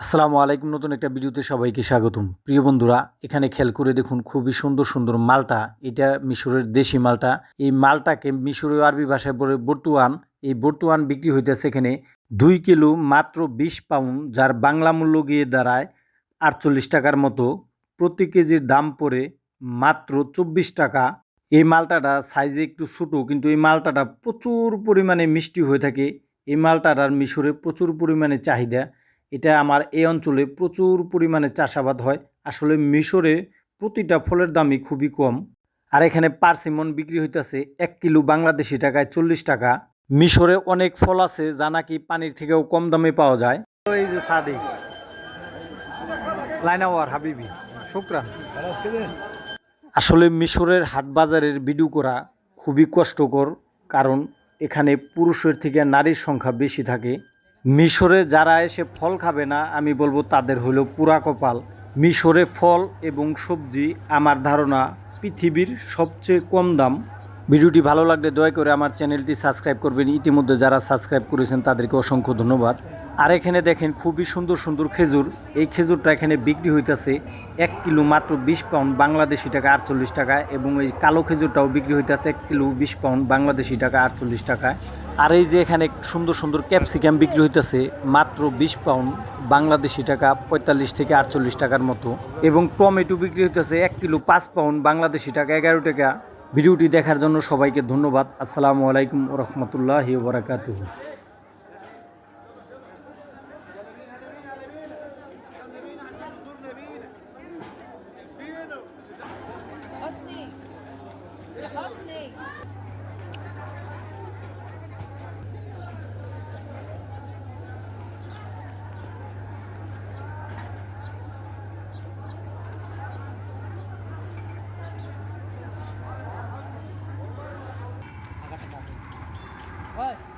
আসসালামু আলাইকুম। নতুন একটা ভিডিওতে সবাইকে স্বাগতম। প্রিয় বন্ধুরা, এখানে খেয়াল করে দেখুন, খুবই সুন্দর সুন্দর মালটা। এটা মিশরের দেশি মালটা। এই মালটাকে মিশরীয় আরবি ভাষায় বলে বর্তুয়ান এই বর্তুয়ান বিক্রি হইতেছে এখানে দুই কিলো মাত্র বিশ পাউন্ড, যার বাংলা মূল্য গিয়ে দাঁড়ায় আটচল্লিশ টাকার মতো। প্রতি কেজির দাম পড়ে মাত্র চব্বিশ টাকা। এই মালটাটা সাইজে একটু ছোটো, কিন্তু এই মালটাটা প্রচুর পরিমাণে মিষ্টি হয়ে থাকে। এই মালটাটার মিশরে প্রচুর পরিমাণে চাহিদা। এটা আমার এই অঞ্চলে প্রচুর পরিমাণে চাষাবাদ হয়। আসলে মিশরে প্রতিটা ফলের দামই খুবই কম। আর এখানে পার্সিমন বিক্রি হইতেছে এক কিলো বাংলাদেশি টাকায় চল্লিশ টাকা। মিশরে অনেক ফল আছে, যা নাকি পানির থেকেও কম দামে পাওয়া যায়। এই যে সাদি, লাইনাওয়ার হাবিবি, শুক্রান। আসলে মিশরের হাট বাজারের ভিডিও করা খুবই কষ্টকর, কারণ এখানে পুরুষের থেকে নারীর সংখ্যা বেশি থাকে। মিশরে যারা এসে ফল খাবে না, আমি বলব তাদের হলো পুরা কপাল। মিশরে ফল এবং সবজি আমার ধারণা পৃথিবীর সবচেয়ে কম দাম। ভিডিওটি ভালো লাগলে দয়া করে আমার চ্যানেলটি সাবস্ক্রাইব করবেন। ইতিমধ্যে যারা সাবস্ক্রাইব করেছেন, তাদেরকে অসংখ্য ধন্যবাদ। আর এখানে দেখেন খুবই সুন্দর সুন্দর খেজুর। এই খেজুরটা এখানে বিক্রি হইতেছে এক কিলো মাত্র বিশ পাউন্ড বাংলাদেশি টাকা আটচল্লিশ টাকা এবং এই কালো খেজুরটাও বিক্রি হইতেছে এক কিলো বিশ পাউন্ড বাংলাদেশি টাকা আটচল্লিশ টাকায় আর এই যে এখানে সুন্দর সুন্দর ক্যাপসিকাম বিক্রি হইতেছে মাত্র বিশ পাউন্ড বাংলাদেশি টাকা পঁয়তাল্লিশ থেকে আটচল্লিশ টাকার মতো এবং টমেটো বিক্রি হইতেছে এক কিলো পাঁচ পাউন্ড বাংলাদেশি টাকা এগারো টাকা ভিডিওটি দেখার জন্য সবাইকে ধন্যবাদ আসসালামু আলাইকুম রহমতুল্লাহ বরাকাতুহ حسني 哎